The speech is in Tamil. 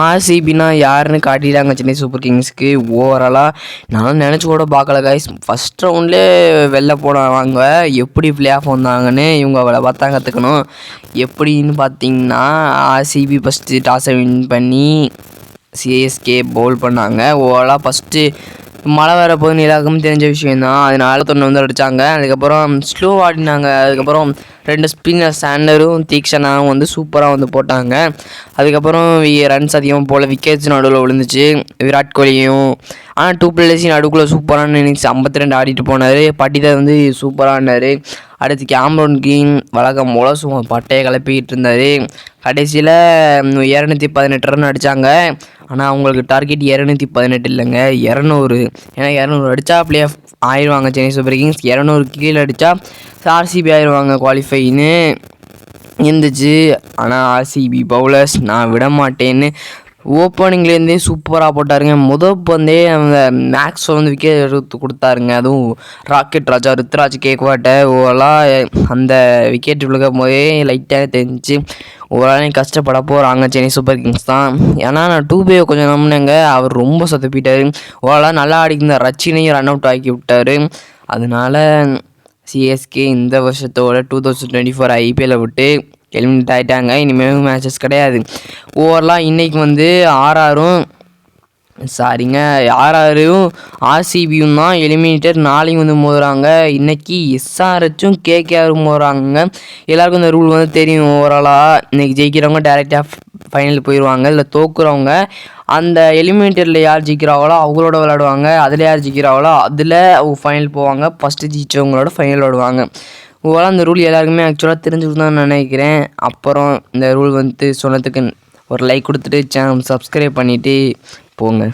ஆர்சிபினா யாருன்னு காட்டிட்டாங்க சென்னை சூப்பர் கிங்ஸ்க்கு. ஓவராலாக நான் நினச்சி கூட பார்க்கல காய்ஸ் ஃபஸ்ட் ரவுண்ட்லேயே வெளில போனவங்க எப்படி பிளே ஆஃப் வந்தாங்கன்னு இவங்க அவளை பார்த்தா கற்றுக்கணும் எப்படின்னு பார்த்தீங்கன்னா ஆர்சிபி ஃபஸ்ட்டு டாஸை வின் பண்ணி சிஎஸ்கே பவுல் பண்ணாங்க. ஓவராலாக ஃபஸ்ட்டு மழை வர போகுதுன்னு எல்லாருக்கும் தெரிஞ்ச விஷயந்தான் அதனால தொண்ணு வந்து அடித்தாங்க அதுக்கப்புறம் ஸ்லோ ஆடினாங்க. அதுக்கப்புறம் ரெண்டு ஸ்பின்னர் சாண்டரும் தீக்ஷனாவும் வந்து சூப்பராக வந்து போட்டாங்க. அதுக்கப்புறம் ரன்ஸ் அதிகமாக போல். விக்கெட்ஸ் நடுவில் விழுந்துச்சு. விராட் கோலியும். ஆனால் டூ பிளேஸையும் நடுக்குள்ளே சூப்பரான இன்னிங்ஸ் ஐம்பத்தி ரெண்டு ஆடிட்டு போனார். பட்டிதர் வந்து சூப்பராக ஆடினார். அடுத்து கேமரோன் கிங் வழக்கம் போல் சும்மா பட்டையை கிளப்பிக்கிட்டு இருந்தார். கடைசியில் இரநூத்தி பதினெட்டு ரன் அடித்தாங்க ஆனால் அவங்களுக்கு டார்கெட் இரநூத்தி பதினெட்டு இல்லைங்க. இரநூறு. ஏன்னா இரநூறு அடித்தா ப்ளே ஆஃப் ஆயிடுவாங்க சென்னை சூப்பர் கிங்ஸ். இரநூறு கீழே அடித்தா ஆர்சிபி ஆயிடுவாங்க குவாலிஃபைன்னு இருந்துச்சு. ஆனால் ஆர்சிபி பவுலர்ஸ் நான் விட மாட்டேன்னு ஓப்பனிங்லேருந்தே சூப்பராக போட்டாருங்க. முத பந்தே அந்த மேக்ஸ் வந்து விக்கெட் எடுத்து கொடுத்தாருங்க. அதுவும் ராக்கெட் ராஜா ருத்ராஜ் கேக்வாட்டை ஓவரால் அந்த விக்கெட் விழுகும் போதே லைட்டாக தெரிஞ்சு ஓவராலையும் கஷ்டப்பட போகிறாங்க சென்னை சூப்பர் கிங்ஸ் தான். ஏன்னா நான் டூ பே கொஞ்சம் நம்பினேங்க. அவர் ரொம்ப சொதப்பிட்டார். ஓவராலாக நல்லா ஆடிக்கிருந்த ரச்சினையும் ரன் அவுட் ஆக்கி விட்டார். அதனால சிஎஸ்கே இந்த வருஷத்தோட டூ தௌசண்ட் டுவெண்ட்டி ஃபோர் ஐபிஎல்லை விட்டு எலிமினேட் ஆகிட்டாங்க இனிமேல் மேட்சஸ் கிடையாது ஓவரலாக இன்றைக்கி வந்து ஆர்ஆரும் சாரிங்க ஆர்ஆரும் ஆர்சிபியும் தான் எலிமினேட்டர் நாளைக்கு வந்து மோதுறாங்க. இன்றைக்கி எஸ்ஆர்ஹெச்சும் கேகேஆரும் மோதுறாங்க எல்லாருக்கும் இந்த ரூல் வந்து தெரியும் ஓவராலாக இன்றைக்கி ஜெயிக்கிறவங்க டேரெக்டாக ஃபைனல் போயிடுவாங்க இல்லை தோக்குறவங்க. அந்த எலிமினேட்டரில் யார் ஜெயிக்கிறாங்களோ அவங்களோட விளாடுவாங்க அதில் யார் ஜெயிக்கிறாங்களோ அதில் ஃபைனல் போவாங்க. ஃபஸ்ட்டு ஜெயிச்சவங்களோட ஃபைனல் விளாடுவாங்க ஓவரால் அந்த ரூல் எல்லாருக்குமே ஆக்சுவலாக தெரிஞ்சுட்டு தான் நினைக்கிறேன். அப்புறம் இந்த ரூல் வந்து சொன்னதுக்கு ஒரு லைக் கொடுத்துட்டு சேனல் சப்ஸ்கிரைப் பண்ணிவிட்டு போங்க.